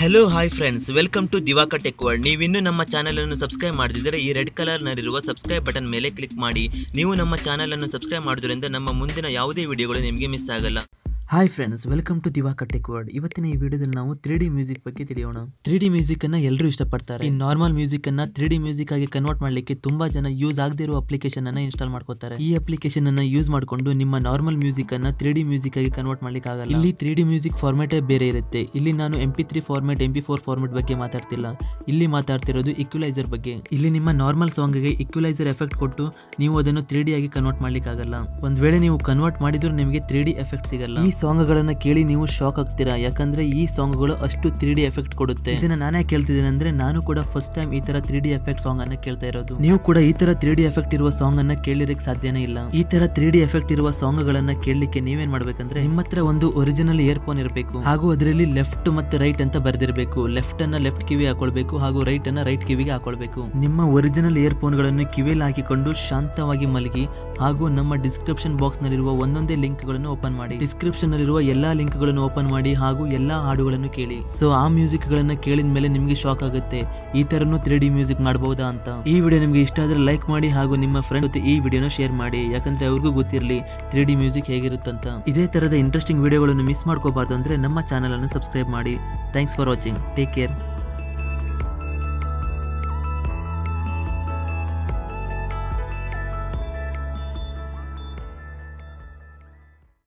Hello hi friends welcome to Diva tech world ನೀವಿನ್ನೂ ನಮ್ಮ channel ಅನ್ನು ಸಬ್ಸ್ಕ್ರೈಬ್ ಮಾಡಿದರೆ ಈ ರೆಡ್ ಕಲರ್ ನಲ್ಲಿರುವ ಸಬ್ಸ್ಕ್ರೈಬ್ ಬಟನ್ ಮೇಲೆ ಕ್ಲಿಕ್ ಮಾಡಿ. ನೀವು ನಮ್ಮ ಚಾನಲ್ ಅನ್ನು ಸಬ್ಸ್ಕ್ರೈಬ್ ಮಾಡೋದ್ರಿಂದ ನಮ್ಮ ಮುಂದಿನ ಯಾವುದೇ ವಿಡಿಯೋಗಳು ನಿಮಗೆ ಮಿಸ್ ಆಗಲ್ಲ. Hi friends welcome to Diva tech world ಇವತ್ತಿನ ಈ ವಿಡಿಯೋದಲ್ಲಿ ನಾವು ತ್ರೀ ಡಿ ಮ್ಯೂಸಿಕ್ ಬಗ್ಗೆ ತಿಳಿಯೋಣ. ತ್ರೀ ಡಿ ಮ್ಯೂಸಿಕ್ ಅನ್ನ ಎಲ್ಲರೂ ಇಷ್ಟಪಡ್ತಾರೆ. ಈ ನಾರ್ಮಲ್ ಮ್ಯೂಸಿಕ್ ಅನ್ನ ತ್ರೀ ಡಿ ಮ್ಯೂಸಿಕ್ ಆಗಿ ಕನ್ವರ್ಟ್ ಮಾಡ್ಲಿಕ್ಕೆ ತುಂಬಾ ಜನ ಯೂಸ್ ಆಗದೇ ಇರೋ ಅಪ್ಲಿಕೇಶನ್ ಅನ್ನ ಇನ್ಸ್ಟಾಲ್ ಮಾಡ್ಕೋತಾರೆ. ಈ ಅಪ್ಲಿಕೇಶನ್ ಅನ್ನ ಯೂಸ್ ಮಾಡಿಕೊಂಡು ನಿಮ್ಮ ನಾರ್ಮಲ್ ಮ್ಯೂಸಿಕ್ ಅನ್ನ ತ್ರೀ ಡಿ ಮ್ಯೂಸಿಕ್ ಆಗಿ ಕನ್ವರ್ಟ್ ಮಾಡ್ಲಿಕ್ಕೆ ಆಗಲ್ಲ. ಇಲ್ಲಿ ತ್ರೀ ಡಿ ಮ್ಯೂಸಿಕ್ ಫಾರ್ಮೇಟೇ ಬೇರೆ ಇರುತ್ತೆ. ಇಲ್ಲಿ ನಾನು M P three format M P four format ಬಗ್ಗೆ ಮಾತಾಡ್ತಿಲ್ಲ. ಇಲ್ಲಿ ಮಾತಾಡ್ತಿರೋದು ಇಕ್ಯುಲೈಸರ್ ಬಗ್ಗೆ. ಇಲ್ಲಿ ನಿಮ್ಮ ನಾರ್ಮಲ್ ಸಾಂಗ್ಗೆ ಇಕ್ಯುಲೈಸರ್ ಎಫೆಕ್ಟ್ ಕೊಟ್ಟು ನೀವು ಅದನ್ನು ತ್ರೀ ಡಿ ಆಗಿ ಕನ್ವರ್ಟ್ ಮಾಡ್ಲಿಕ್ಕೆ ಆಗಲ್ಲ. ಒಂದ್ ವೇಳೆ ನೀವು ಕನ್ವರ್ಟ್ ಮಾಡಿದ್ರು ನಿಮಗೆ ತ್ರೀ ಡಿ ಎಫೆಕ್ಟ್ ಸಿಗಲ್ಲ. ಈ ಸಾಂಗ್ ಗಳನ್ನ ಕೇಳಿ ನೀವು ಶಾಕ್ ಆಗ್ತೀರಾ? ಯಾಕಂದ್ರೆ ಈ ಸಾಂಗ್ಗಳು ಅಷ್ಟು ತ್ರೀ ಡಿ ಎಫೆಕ್ಟ್ ಕೊಡುತ್ತೆ. ಇದನ್ನ ನಾನೇ ಕೇಳ್ತಿದ್ದೇನೆ ಅಂದ್ರೆ ನಾನು ಕೂಡ ಫಸ್ಟ್ ಟೈಮ್ ಈ ತರ ತ್ರೀ ಡಿ ಎಫೆಕ್ಟ್ ಸಾಂಗ್ ಅನ್ನ ಕೇಳ್ತಾ ಇರೋದು. ನೀವು ಕೂಡ ಈ ತರ ತ್ರೀ ಡಿ ಎಫೆಕ್ಟ್ ಇರುವ ಸಾಂಗ್ ಅನ್ನ ಕೇಳಿರಕ್ಕೆ ಸಾಧ್ಯನೇ ಇಲ್ಲ. ಈ ತರ ತ್ರೀ ಡಿ ಎಫೆಕ್ಟ್ ಇರುವ ಸಾಂಗ್ ಗಳನ್ನ ಕೇಳಲಿಕ್ಕೆ ನೀವೇನ್ ಮಾಡ್ಬೇಕಂದ್ರೆ ನಿಮ್ಮ ಹತ್ರ ಒಂದು ಒರಿಜಿನಲ್ ಇಯರ್ಫೋನ್ ಇರಬೇಕು. ಹಾಗೂ ಅದರಲ್ಲಿ ಲೆಫ್ಟ್ ಮತ್ತೆ ರೈಟ್ ಅಂತ ಬರ್ದಿರಬೇಕು. ಲೆಫ್ಟ್ ಅನ್ನ ಲೆಫ್ಟ್ ಕಿವಿ ಹಾಕೊಳ್ಬೇಕು ಹಾಗೂ ರೈಟ್ ಅನ್ನ ರೈಟ್ ಕಿವಿಗೆ ಹಾಕೊಳ್ಬೇಕು. ನಿಮ್ಮ ಒರಿಜಿನಲ್ ಇಯರ್ಫೋನ್ಗಳನ್ನು ಕಿವಿಯಲ್ಲಿ ಹಾಕಿಕೊಂಡು ಶಾಂತವಾಗಿ ಮಲಗಿ ಹಾಗೂ ನಮ್ಮ ಡಿಸ್ಕ್ರಿಪ್ಷನ್ ಬಾಕ್ಸ್ ನಲ್ಲಿರುವ ಒಂದೊಂದೇ ಲಿಂಕ್ಗಳನ್ನು ಓಪನ್ ಮಾಡಿ. ಡಿಸ್ಕ್ರಿಪ್ಷನ್ ನಲ್ಲಿರುವ ಎಲ್ಲಾ ಲಿಂಕ್ಗಳನ್ನು ಓಪನ್ ಮಾಡಿ ಹಾಗೂ ಎಲ್ಲಾ ಹಾಡುಗಳನ್ನು ಕೇಳಿ. ಸೊ ಆ ಮ್ಯೂಸಿಕ್ ಗಳನ್ನ ಕೇಳಿದ ಮೇಲೆ ನಿಮಗೆ ಶಾಕ್ ಆಗುತ್ತೆ. ಈ ತರನು ತ್ರೀ ಮ್ಯೂಸಿಕ್ ಮಾಡಬಹುದಾ ಅಂತ. ಈ ವಿಡಿಯೋ ನಿಮಗೆ ಇಷ್ಟ ಆದ್ರೆ ಲೈಕ್ ಮಾಡಿ ಹಾಗೂ ನಿಮ್ಮ ಫ್ರೆಂಡ್ ಜೊತೆ ಈ ವಿಡಿಯೋನ ಶೇರ್ ಮಾಡಿ. ಯಾಕಂದ್ರೆ ಅವ್ರಿಗೂ ಗೊತ್ತಿರಲಿ ತ್ರೀ ಮ್ಯೂಸಿಕ್ ಹೇಗಿರುತ್ತಂತ. ಇದೇ ತರದ ಇಂಟ್ರೆಸ್ಟಿಂಗ್ ವಿಡಿಯೋಗಳನ್ನು ಮಿಸ್ ಮಾಡ್ಕೋಬಾರ್ದು ಅಂದ್ರೆ ನಮ್ಮ ಚಾನಲ್ ಅನ್ನು ಸಬ್ಸ್ಕ್ರೈಬ್ ಮಾಡಿ. Thanks for watching take care